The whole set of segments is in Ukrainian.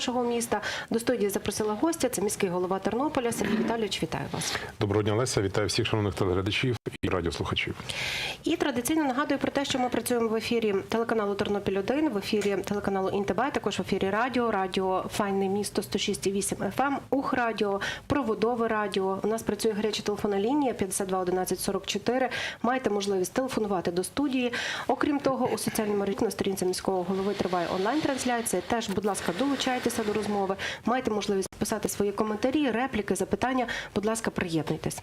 нашого міста. До студії запросила гостя. Це міський голова Тернополя Сергій Віталійович. Вітаю вас. Доброго дня, Леся. Вітаю всіх шановних телеглядачів і радіослухачів. І традиційно нагадую про те, що ми працюємо в ефірі телеканалу Тернопіль 1 в ефірі телеканалу Інтебе, також в ефірі радіо, радіо Файне місто 106,8 FM, Ух Радіо, Проводове Радіо. У нас працює гаряча телефонна лінія 52 11 44. Маєте можливість телефонувати до студії. Окрім того, у соціальній мережі на сторінці міського голови триває онлайн-трансляція. Теж, будь ласка, долучайтеся до розмови. Маєте можливість писати свої коментарі, репліки, запитання. Будь ласка, приєднуйтесь.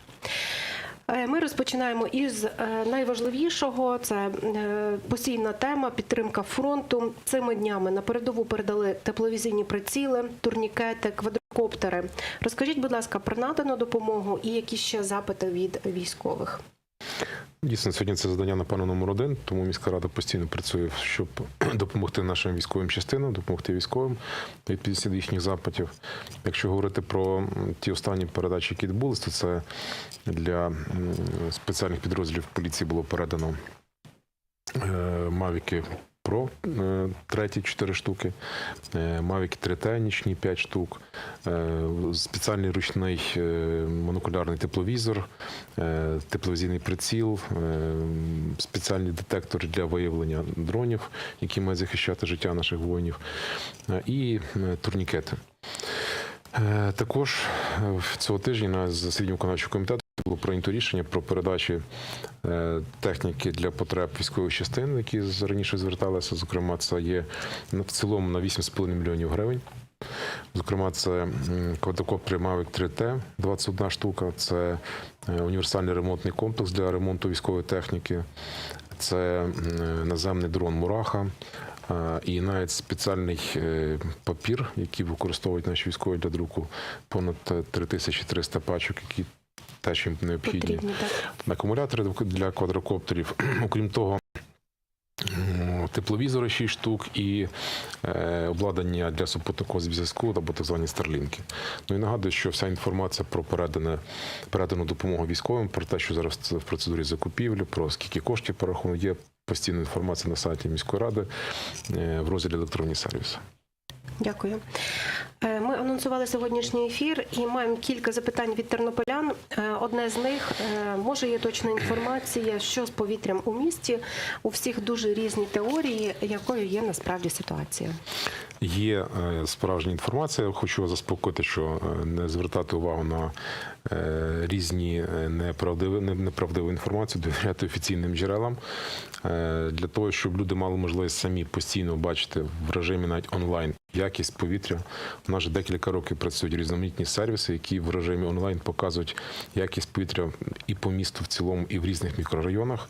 Е, Ми розпочинаємо із е, найважливішого. Це е, постійна тема підтримка фронту. Цими днями на передову передали тепловізійні приціли, турнікети, квадрокоптери. Розкажіть, будь ласка, про надану допомогу і які ще запити від військових. Дійсно, сьогодні це завдання напевно номер один, тому міська рада постійно працює, щоб допомогти нашим військовим частинам, допомогти військовим відповісти до їхніх запитів. Якщо говорити про ті останні передачі, які відбулись, то це для спеціальних підрозділів поліції було передано е, Мавіки Про е, треті 4 штуки, е, Мавіки 3Т нічні 5 штук, е, спеціальний ручний е, монокулярний тепловізор, тепловізійний приціл, е, спеціальний детектор для виявлення дронів, які мають захищати життя наших воїнів, і турнікети. Також цього тижня на засіданні виконавчого комітету було прийнято рішення про передачі е, техніки для потреб військових частин, які раніше зверталися. Зокрема, це є в цілому на 8,5 мільйонів гривень. Зокрема, це квадрокоптери Mavic 3T, 21 штука. Це е, універсальний ремонтний комплекс для ремонту військової техніки. Це наземний дрон Мураха. е, І навіть спеціальний папір, який використовують наші військові для друку, понад е, 3300 пачок, які теж їм необхідні Потрібні акумулятори для квадрокоптерів. Окрім того, тепловізори 6 штук і е, обладнання для супутникового зв'язку або так звані старлінки. Ну і нагадую, що вся інформація про передане, передану допомогу військовим, про те, що зараз в процедурі закупівлі, про скільки коштів пораховано, є постійна інформація на сайті міської ради е, в розділі електронні сервіси. Дякую. Е, Ми анонсували сьогоднішній ефір і маємо кілька запитань від тернополян. Е, Одне з них е, може є точна інформація, що з повітрям у місті. У всіх дуже різні теорії, якою є насправді ситуація. Є е, справжня інформація. Хочу заспокоїти, що е, не звертати увагу на е, різні неправдиві, неправдиву інформацію, довіряти офіційним джерелам для того, щоб люди мали можливість самі постійно бачити в режимі навіть онлайн якість повітря. У нас вже декілька років працюють різноманітні сервіси, які в режимі онлайн показують якість повітря і по місту в цілому, і в різних мікрорайонах.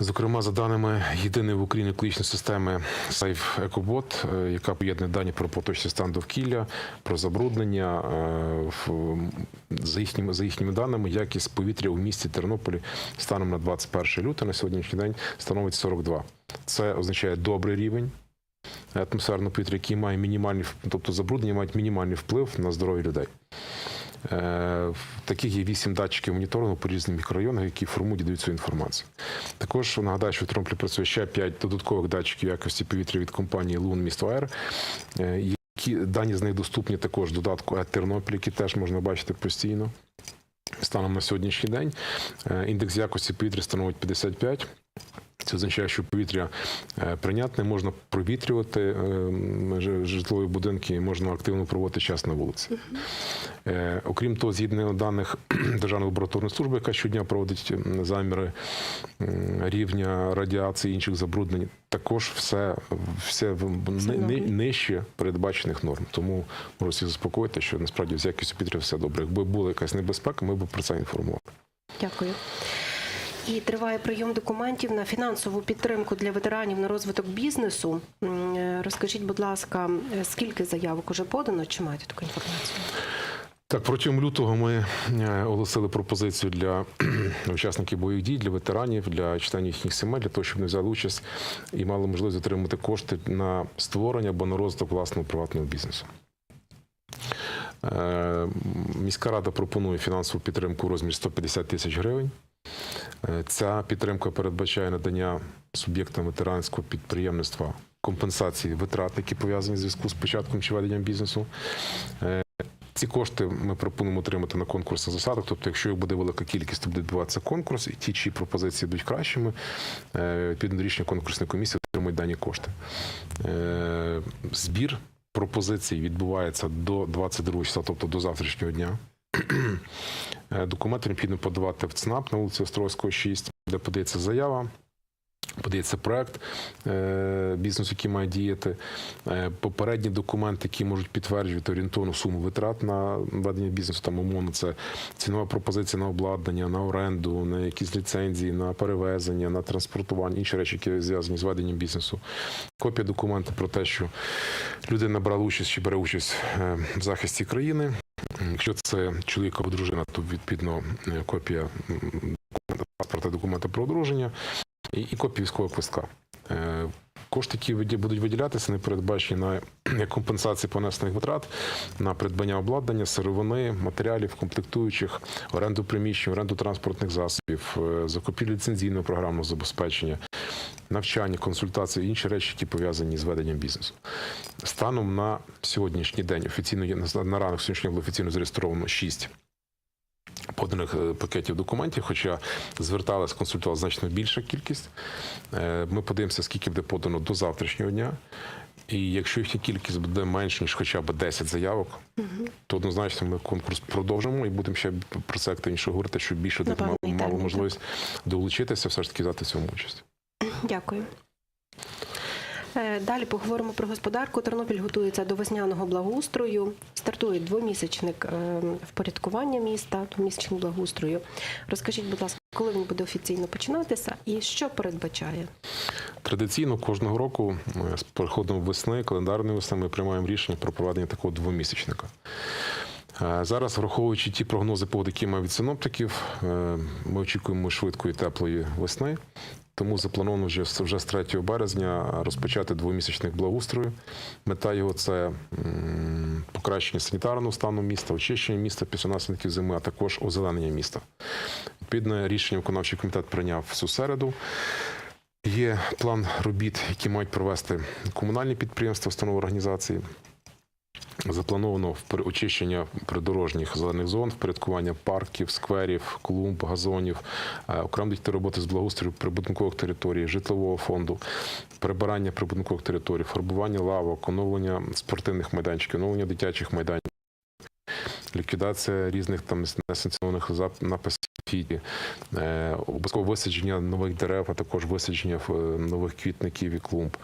Зокрема, за даними єдиної в Україні екологічної системи Safe EcoBot, е, яка поєднує дані про поточний стан довкілля, про забруднення. е, За їхніми, за їхніми даними, якість повітря у місті Тернополі станом на 21 лютого на сьогоднішній день становить 42. Це означає добрий рівень атмосферного повітря, який має мінімальний, тобто забруднення мають мінімальний вплив на здоров'я людей. Е, Таких є вісім датчиків моніторингу по різним мікрорайонах, які формують і дають цю інформацію. Також нагадаю, що в Тернополі працює ще п'ять додаткових датчиків якості повітря від компанії Лун Місто Аер. е, Які дані з них доступні також додатку Тернопіль, які теж можна бачити постійно. Станом на сьогоднішній день е, індекс якості повітря становить 55. Це означає, що повітря е, прийнятне, можна провітрювати е, житлові будинки, можна активно проводити час на вулиці. Е, Окрім того, згідно даних Державної лабораторної служби, яка щодня проводить заміри рівня радіації інших забруднень, також все, все нижче передбачених норм. Тому можу всіх заспокоїти, що насправді з якістю повітря все добре. Якби була якась небезпека, ми б про це інформували. Дякую. І триває прийом документів на фінансову підтримку для ветеранів на розвиток бізнесу. Е, Розкажіть, будь ласка, е, скільки заявок уже подано? Чи маєте таку інформацію? Так, протягом лютого ми е, оголосили пропозицію для учасників бойових дій, для ветеранів, для членів їхніх сімей, для того, щоб вони взяли участь і мали можливість отримати кошти на створення або на розвиток власного приватного бізнесу. Міська рада пропонує фінансову підтримку у розмірі 150 тисяч гривень. Е, Ця підтримка передбачає надання суб'єктам ветеранського підприємництва компенсації витрат, які пов'язані в зв'язку з початком чи веденням бізнесу. Е, Ці кошти ми пропонуємо отримати на конкурсних засадах. Тобто, якщо їх буде велика кількість, то буде відбуватися конкурс, і ті, чиї пропозиції будуть кращими, е, відповідно рішення конкурсної комісії отримують дані кошти. Збір пропозицій відбувається до 22 числа, тобто до завтрашнього дня. Е, Документи необхідно подавати в ЦНАП на вулиці Острозького, 6, де подається заява. Подається проект е, бізнесу, який має діяти. Е, Попередні документи, які можуть підтверджувати орієнтовну суму витрат на ведення бізнесу. Там умовно це цінова пропозиція на обладнання, на оренду, на якісь ліцензії, на перевезення, на транспортування, інші речі, які зв'язані з веденням бізнесу. Копія документу про те, що людина брала участь чи бере участь в захисті країни. Якщо це чоловік або дружина, то відповідно е, копія документа паспорта, документа про одруження і, і копія військового квитка. Кошти, які будуть виділятися, не передбачені на компенсації понесених витрат на придбання обладнання, сировини, матеріалів, комплектуючих, оренду приміщень, оренду транспортних засобів, е, закупівлю ліцензійного програмного забезпечення, навчання, консультації, інші речі, які пов'язані з веденням бізнесу. Станом на сьогоднішній день офіційно на ранок сьогоднішнього було офіційно зареєстровано 6 поданих е, пакетів документів, хоча зверталась, консультувала значно більша кількість. Е, Ми подивимося, скільки буде подано до завтрашнього дня. І якщо їхня кількість буде менше, ніж хоча б 10 заявок, то однозначно ми конкурс продовжимо і будемо ще про це активніше говорити, щоб більше людей мало, мало можливість долучитися, все ж таки взяти в цьому участь. Дякую. Е, Далі поговоримо про господарку. Тернопіль готується до весняного благоустрою. Стартує двомісячник е, впорядкування міста, двомісячник благоустрою. Розкажіть, будь ласка, коли він буде офіційно починатися і що передбачає? Традиційно кожного року е, з приходом весни, календарної весни, ми приймаємо рішення про проведення такого двомісячника. Зараз, враховуючи ті прогнози погоди, які мають від синоптиків, ми очікуємо швидкої теплої весни. Тому заплановано вже, вже з 3 березня розпочати двомісячник благоустрою. Мета його це покращення санітарного стану міста, очищення міста після наслідків зими, а також озеленення міста. Відповідне рішення виконавчий комітет прийняв в цю середу. Є план робіт, які мають провести комунальні підприємства, установи організації. Заплановано очищення придорожніх зелених зон, впорядкування парків, скверів, клумб, газонів, е, окремо дійти роботи з благоустрою прибудинкових територій, житлового фонду, прибирання прибудинкових територій, фарбування лавок, оновлення спортивних майданчиків, оновлення дитячих майданчиків, ліквідація різних там несанкціонованих написів, фіді, е, обов'язково висадження нових дерев, а також висадження е, нових квітників і клумб.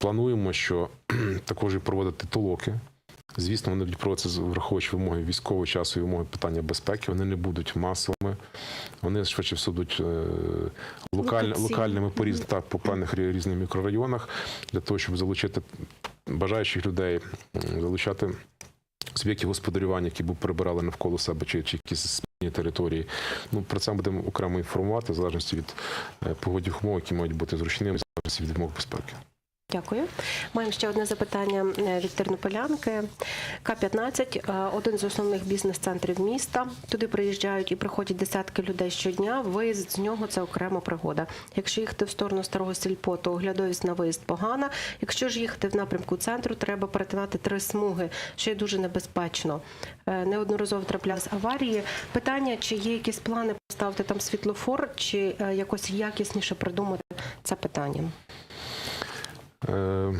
Плануємо, що також і проводити толоки. Звісно, вони будуть проводитися враховуючи вимоги військового часу і вимоги питання безпеки. Вони не будуть масовими. Вони швидше все будуть е, локаль, локальними по різ, так, по певних різних мікрорайонах для того, щоб залучити бажаючих людей, залучати суб'єктів господарювання, які б прибирали навколо себе чи, чи якісь території. Ну про це будемо окремо інформувати в залежності від е, погодних умов, які мають бути зручними, в залежності від вимог безпеки. Дякую. Маємо ще одне запитання е, від тернополянки. К-15 – один з основних бізнес-центрів міста. Туди приїжджають і приходять десятки людей щодня. Виїзд з нього це окрема пригода. Якщо їхати в сторону старого сільпо, то оглядовість на виїзд погана. Якщо ж їхати в напрямку центру, треба перетинати три смуги, що є дуже небезпечно. Е, Неодноразово траплялись аварії. Питання, чи є якісь плани поставити там світлофор, чи е, якось якісніше придумати це питання? Е,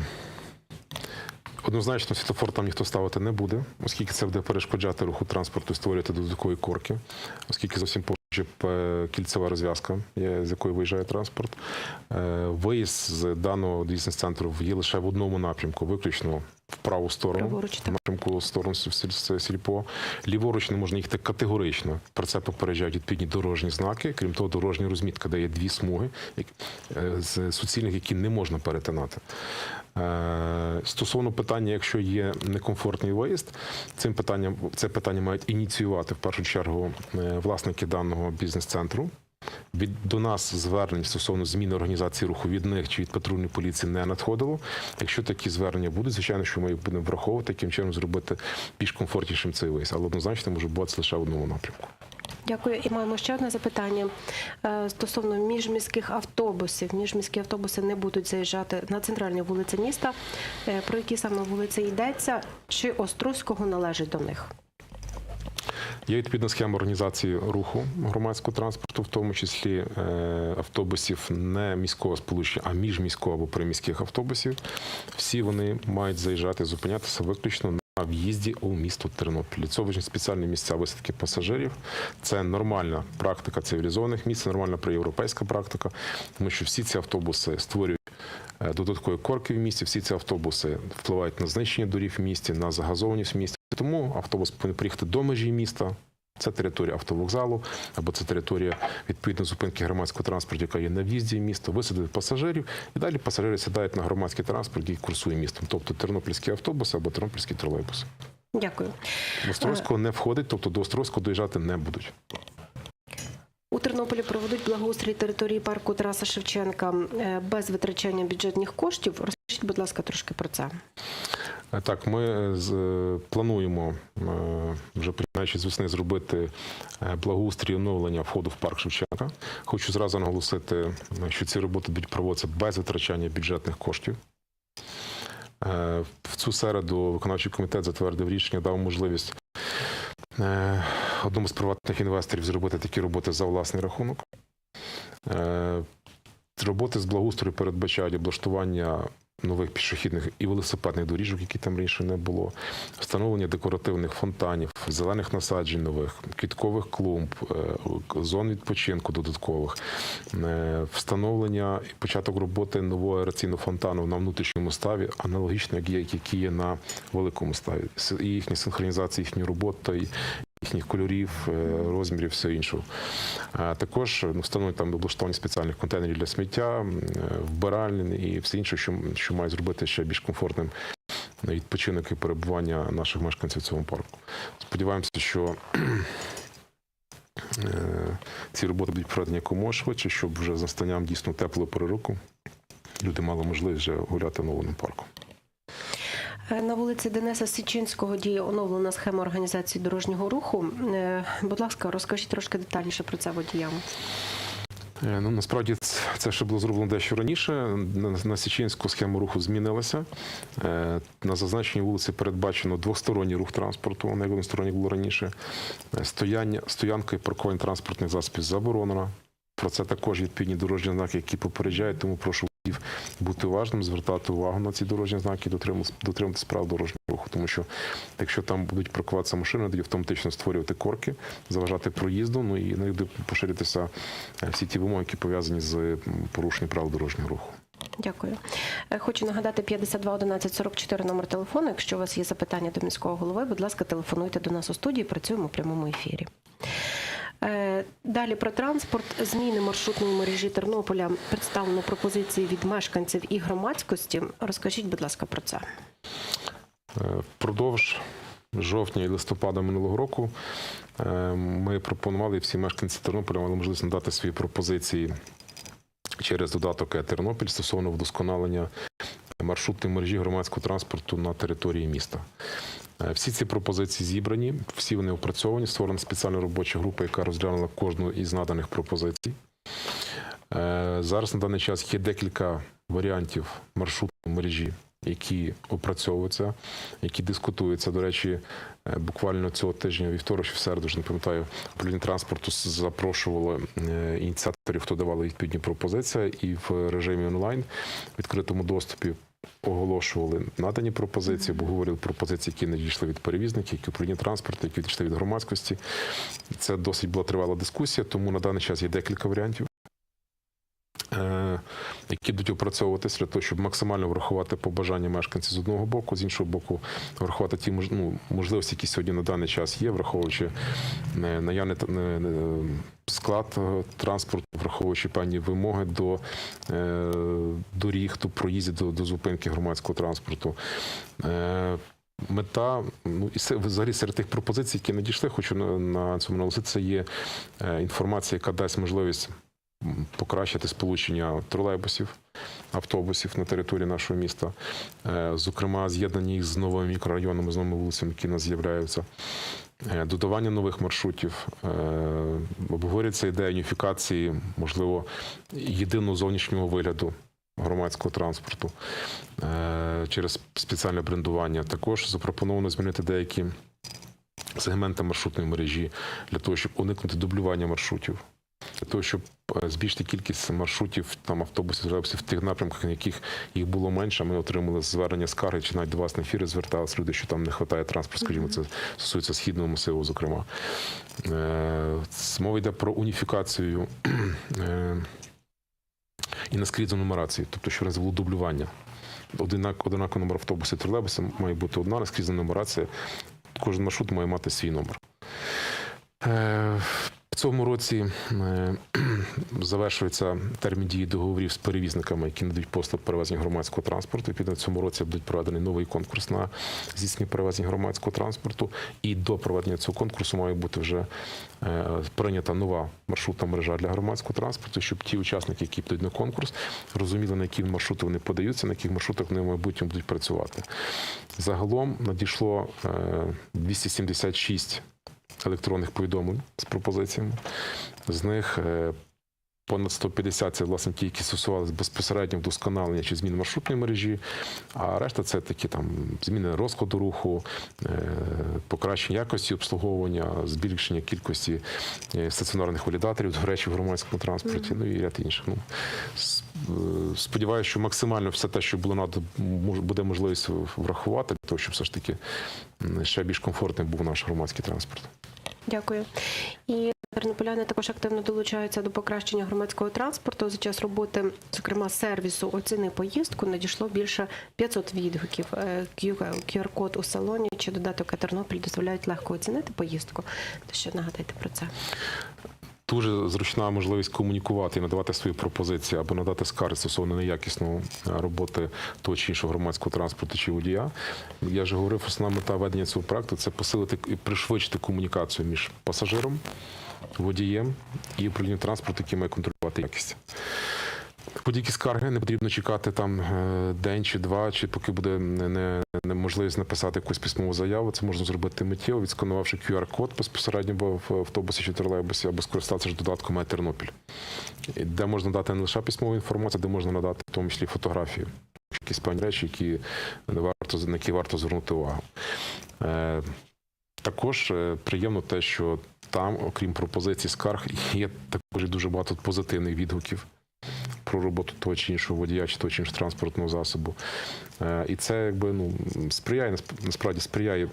Однозначно, світофор там ніхто ставити не буде, оскільки це буде перешкоджати руху транспорту створювати додаткові корки, оскільки зовсім поруч е, кільцева розв'язка, з якої виїжджає транспорт. Е, Виїзд з даного бізнес-центру є лише в одному напрямку, виключно в праву сторону. Праворуч, в напрямку в сторону сіль- сіль- сільпо. Ліворуч не можна їхати категорично. Про це попереджають відповідні дорожні знаки. Крім того, дорожня розмітка дає дві смуги е, з суцільних, які не можна перетинати. Е, Стосовно питання, якщо є некомфортний виїзд, цим питанням це питання мають ініціювати в першу чергу е, власники даного бізнес-центру. Від до нас звернень стосовно зміни організації руху від них чи від патрульної поліції не надходило. Якщо такі звернення будуть, звичайно, що ми їх будемо враховувати, яким чином зробити більш комфортнішим цей виїзд. Але однозначно може бути лише в одному напрямку. Дякую. І маємо ще одне запитання е, стосовно міжміських автобусів. Міжміські автобуси не будуть заїжджати на центральні вулиці міста. Е, Про які саме вулиці йдеться? Чи Острозького належить до них? Є відповідна схема організації руху громадського транспорту, в тому числі е, автобусів не міського сполучення, а міжміського або приміських автобусів. Всі вони мають заїжджати, зупинятися виключно на в'їзді у місто Тернопіль. Цього визначені спеціальні місця висадки пасажирів. Це нормальна практика цивілізованих місць, нормальна проєвропейська практика, тому що всі ці автобуси створюють додаткові корки в місті. Всі ці автобуси впливають на знищення доріг в місті, на загазованість в місті. Тому автобус повинен приїхати до межі міста. Це територія автовокзалу, або це територія відповідно зупинки громадського транспорту, яка є на в'їзді в місто, висадити пасажирів, і далі пасажири сідають на громадський транспорт, який курсує містом, тобто тернопільські автобуси або тернопільські тролейбуси. Дякую. До Острозького не входить, тобто до Острозького доїжджати не будуть. У Тернополі проведуть благоустрій території парку Тараса Шевченка е, без витрачання бюджетних коштів. Розкажіть, будь ласка, трошки про це. Е, Так, ми е, плануємо вже починаючи з весни зробити благоустрій оновлення входу в парк Шевченка. Хочу зразу наголосити, що ці роботи будуть проводитися без витрачання бюджетних коштів. В цю середу виконавчий комітет затвердив рішення, дав можливість одному з приватних інвесторів зробити такі роботи за власний рахунок. Е, Роботи з благоустрою передбачають облаштування нових пішохідних і велосипедних доріжок, які там раніше не було, встановлення декоративних фонтанів, зелених насаджень нових, квіткових клумб, е, зон відпочинку додаткових, е, встановлення і початок роботи нового аераційного фонтану на внутрішньому ставі, аналогічно як є, які є на великому ставі. І їхня синхронізація, їхня робота, і їхніх кольорів, е, розмірів, все іншого. Також ну, встановлення там облаштовані спеціальних контейнерів для сміття, е, вбиральні і все інше, що, що має зробити ще більш комфортним відпочинок і перебування наших мешканців в цьому парку. Сподіваємося, що е, ці роботи будуть проведені якомога швидше, щоб вже з настанням дійсно теплого пори року люди мали можливість вже гуляти в новому парку. Е, На вулиці Дениса Січинського діє оновлена схема організації дорожнього руху. Е, Будь ласка, розкажіть трошки детальніше про це водіям. Е, Ну насправді це ще було зроблено дещо раніше. На, Січинську схему руху змінилася. На зазначеній вулиці передбачено двосторонній рух транспорту, не односторонній було раніше. Стояння, стоянка і паркування транспортних засобів заборонена. Про це також відповідні дорожні знаки, які попереджають, тому прошу водіїв бути уважним, звертати увагу на ці дорожні знаки, дотримуватись правил дорожнього руху. Тому що якщо там будуть паркуватися машини, тоді автоматично створювати корки, заважати проїзду, ну і не буде поширитися е, всі ті вимоги, які пов'язані з порушенням правил дорожнього руху. Дякую. Е, Хочу нагадати 52 11 44 номер телефону. Якщо у вас є запитання до міського голови, будь ласка, телефонуйте до нас у студії. Працюємо у прямому ефірі. Е, Далі про транспорт. Зміни маршрутної мережі Тернополя представлено пропозиції від мешканців і громадськості. Розкажіть, будь ласка, про це. Е, Впродовж жовтня і листопада минулого року е, ми пропонували всі мешканці Тернополя мали можливість надати свої пропозиції через додаток «Е-Тернопіль стосовно вдосконалення маршрутної мережі громадського транспорту на території міста. Е, Всі ці пропозиції зібрані, всі вони опрацьовані. Створена спеціальна робоча група, яка розглянула кожну із наданих пропозицій. Е, Зараз на даний час є декілька варіантів маршрутної мережі, які опрацьовуються, які дискутуються. До речі, е, буквально цього тижня, вівторок чи в середу, вже не пам'ятаю, управління транспорту запрошувало ініціаторів, хто давали відповідні пропозиції, і в режимі онлайн відкритому доступі. Оголошували надані пропозиції, бо говорили пропозиції, які надійшли від перевізників, які управління транспорту, які надійшли від громадськості. Це досить була тривала дискусія, тому на даний час є декілька варіантів які будуть опрацьовуватися для того, щоб максимально врахувати побажання мешканців з одного боку, з іншого боку, врахувати ті ну, можливості, які сьогодні на даний час є, враховуючи е, наявний не- не- склад е, транспорту, враховуючи певні вимоги до е, доріг, до проїздів, до, до зупинки громадського транспорту. Е, Мета, ну і се- взагалі серед тих пропозицій, які надійшли, хочу на, на цьому наголосити, це є е, інформація, яка дасть можливість покращити сполучення тролейбусів, автобусів на території нашого міста, Е, зокрема, з'єднання їх з новими мікрорайонами, з новими вулицями, які у нас з'являються. е, додавання нових маршрутів, е, обговорюється ідея уніфікації, можливо, єдиного зовнішнього вигляду громадського транспорту через спеціальне брендування. Також запропоновано змінити деякі сегменти маршрутної мережі для того, щоб уникнути дублювання маршрутів. Для того, щоб збільшити кількість маршрутів, там автобусів, тролейбусів в тих напрямках, на яких їх було менше. Ми отримали звернення скарги, чи навіть до вас на ефіри зверталися люди, що там не вистачає транспорту, скажімо, це стосується східного масиву, зокрема. Е, Мова йде про уніфікацію е, і наскрізну нумерацію, тобто, що не було дублювання. Одинак, одинаковий номер автобусів і тролейбусів має бути одна наскрізна нумерація. Кожен маршрут має мати свій номер. Е, цьому році е, завершується термін дії договорів з перевізниками, які надають послуг перевезення громадського транспорту. І в цьому році буде проведений новий конкурс на здійснення перевезення громадського транспорту. І до проведення цього конкурсу має бути вже е, прийнята нова маршрутна мережа для громадського транспорту, щоб ті учасники, які підуть на конкурс, розуміли, на які маршрути вони подаються, на яких маршрутах вони в майбутньому будуть працювати. Загалом надійшло е, 276 електронних повідомлень з пропозиціями. З них е, понад 150 це власне ті, які стосувалися безпосередньо вдосконалення чи зміни маршрутної мережі, а решта це такі там зміни розкладу руху, е, покращення якості обслуговування, збільшення кількості е, стаціонарних валідаторів, до речі, в громадському транспорті, ну і ряд інших. Ну, Сподіваюся, що максимально все те, що було надо, буде можливість врахувати, для того, щоб все ж таки ще більш комфортним був наш громадський транспорт. Дякую. І тернополяни також активно долучаються до покращення громадського транспорту. За час роботи, зокрема, сервісу оціни поїздку надійшло більше 500 відгуків. Е, QR-код у салоні чи додаток Тернопіль дозволяють легко оцінити поїздку. То ще нагадайте про це. Дуже зручна можливість комунікувати і надавати свої пропозиції або надати скарги стосовно неякісної е, роботи того чи іншого громадського транспорту чи водія. Я вже говорив, основна мета ведення цього проекту це посилити і пришвидшити комунікацію між пасажиром, водієм і управлінням транспорту, який має контролювати якість. Будь-які скарги не потрібно чекати там е, день чи два, чи поки буде не, не, написати якусь письмову заяву. Це можна зробити миттєво, відсканувавши QR-код безпосередньо в автобусі чи тролейбусі, або скористатися ж додатком «Май Тернопіль, де можна надати не лише письмову інформацію, де можна надати в тому числі фотографію, якісь певні речі, які варто на які варто звернути увагу. Е, також е, приємно те, що там, окрім пропозицій скарг, є також дуже багато позитивних відгуків про роботу того чи іншого водія, чи того чи іншого транспортного засобу. Е, І це якби ну сприяє насправді сприяє, е,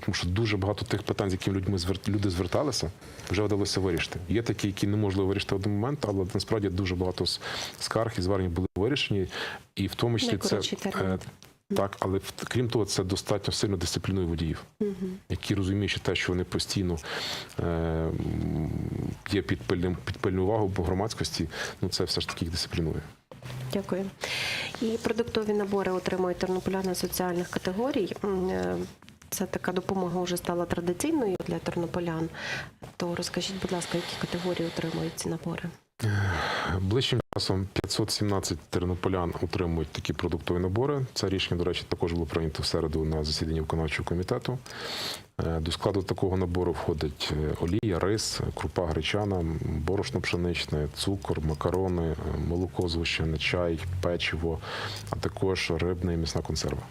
тому що дуже багато тих питань, з якими людьми люди зверталися, вже вдалося вирішити. Є такі, які неможливо вирішити в один момент, але насправді дуже багато скарг і звернень були вирішені, і в тому числі це термін. Так, але крім того, це достатньо сильно дисциплінує водіїв які розуміють, що те, що вони постійно е, є під пильним під пильну увагу по громадськості, ну це все ж таки їх дисциплінує. Дякую. І продуктові набори отримують тернополяни соціальних категорій. Е, Це така допомога вже стала традиційною для тернополян. То розкажіть, будь ласка, які категорії отримують ці набори? Ближчим часом 517 тернополян отримують такі продуктові набори. Це рішення, до речі, також було прийнято в середу на засіданні виконавчого комітету. Е, До складу такого набору входить е, олія, рис, крупа гречана, борошно пшеничне, цукор, макарони, е, молоко згущене, чай, печиво, а також рибна і м'ясна консерва.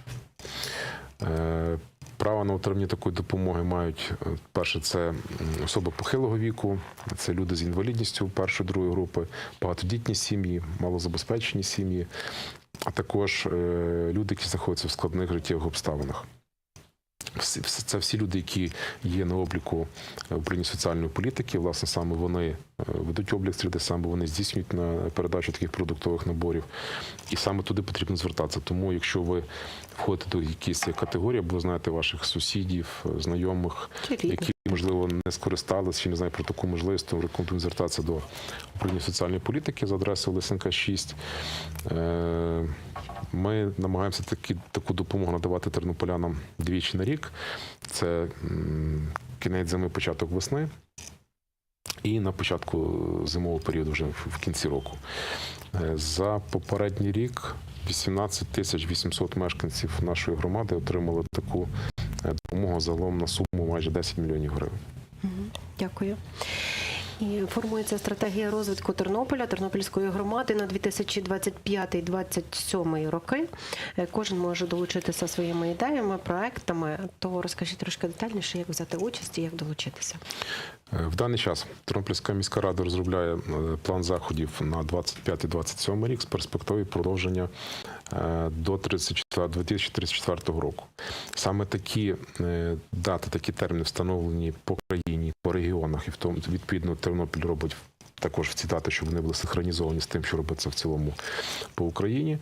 Е, Право на отримання такої допомоги мають е, перше, це особи похилого віку, це люди з інвалідністю першої другої групи, багатодітні сім'ї, малозабезпечені сім'ї, а також е, люди, які знаходяться в складних життєвих обставинах. Це всі люди, які є на обліку е, управління соціальної політики. Власне, саме вони е, ведуть облік серед, саме вони здійснюють на передачу таких продуктових наборів. І саме туди потрібно звертатися. Тому, якщо ви входите до якоїсь категорії, або знаєте ваших сусідів, е, знайомих, які можливо не скористалися чи не знають про таку можливість, то рекомендую звертатися до управління соціальної політики за адресою Лисенка 6. Ми намагаємося такі, таку допомогу надавати тернополянам двічі на рік. Це кінець зими, початок весни. І на початку зимового періоду вже в кінці року. Е, За попередній рік 18 тисяч 800 мешканців нашої громади отримали таку е, допомога загалом на суму майже 10 мільйонів гривень. Дякую. І формується стратегія розвитку Тернополя, Тернопільської громади на 2025-2027 роки. Е, Кожен може долучитися своїми ідеями, проектами. То розкажіть трошки детальніше, як взяти участь і як долучитися. Е, В даний час Тернопільська міська рада розробляє е, план заходів на 25-27 рік з перспективою продовження до 34 2034 року. Саме такі дати, такі терміни встановлені по країні, по регіонах, і в тому відповідно Тернопіль робить також в ці дати, щоб вони були синхронізовані з тим, що робиться в цілому по Україні.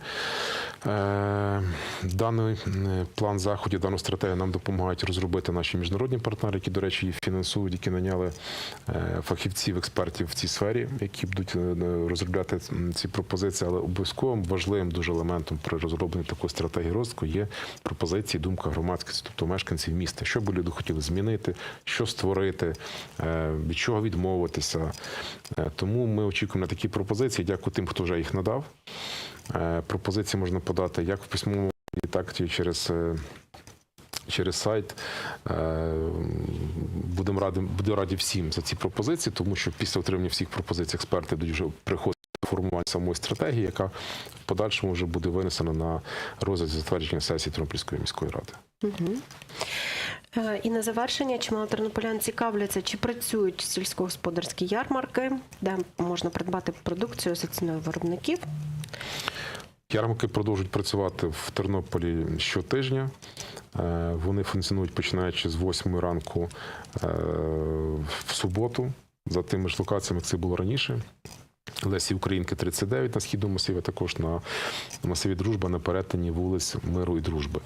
Е, Даний е, план заходів, дану стратегію нам допомагають розробити наші міжнародні партнери, які, до речі, її фінансують, які наняли е, фахівців, експертів в цій сфері, які будуть розробляти ці пропозиції. Але обов'язковим важливим дуже елементом при розробленні такої стратегії розвитку є пропозиції, думка громадськості, тобто мешканців міста, що би люди хотіли змінити, що створити, від чого відмовитися. Е, Тому ми очікуємо на такі пропозиції. Дякую тим, хто вже їх надав. Е, Пропозиції можна подати як в письмовому, так і через. е, Через сайт будемо раді, буду раді всім за ці пропозиції, тому що після отримання всіх пропозицій експерти будуть вже приходити до формування самої стратегії, яка в подальшому вже буде винесена на розгляд затвердження сесії Тернопільської міської ради. Угу. І на завершення чимало тернополян цікавляться, чи працюють сільськогосподарські ярмарки, де можна придбати продукцію за ціною виробників. Ярмарки продовжують працювати в Тернополі щотижня. Е, Вони функціонують починаючи з 8 ранку е, в суботу, за тими ж локаціями, як це було раніше. Лесі Українки 39 на східному масиві, також на масиві Дружба на перетині вулиць Миру і Дружби.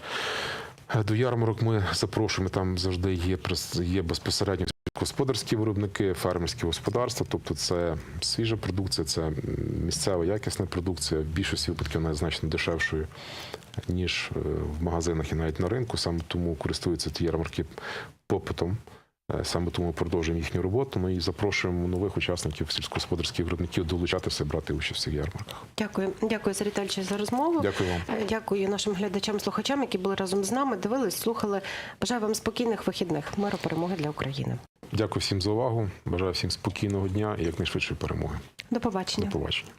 Е, До ярмарок ми запрошуємо. Там завжди є, є безпосередньо господарські виробники, фермерські господарства. Тобто це свіжа продукція, це місцева якісна продукція. В більшості випадків вона значно дешевшою, ніж е, в магазинах і навіть на ринку. Саме тому користуються ті ярмарки попитом. Е, Саме тому продовжуємо їхню роботу. Ми і запрошуємо нових учасників сільськогосподарських виробників долучатися, брати участь в цих ярмарках. Дякую, дякую Сергій Віталійович, за розмову. Дякую вам. Е, Дякую нашим глядачам, слухачам, які були разом з нами, дивились, слухали. Бажаю вам спокійних вихідних, миру, перемоги для України. Дякую всім за увагу. Бажаю всім спокійного дня і якнайшвидшої перемоги. До побачення. До побачення.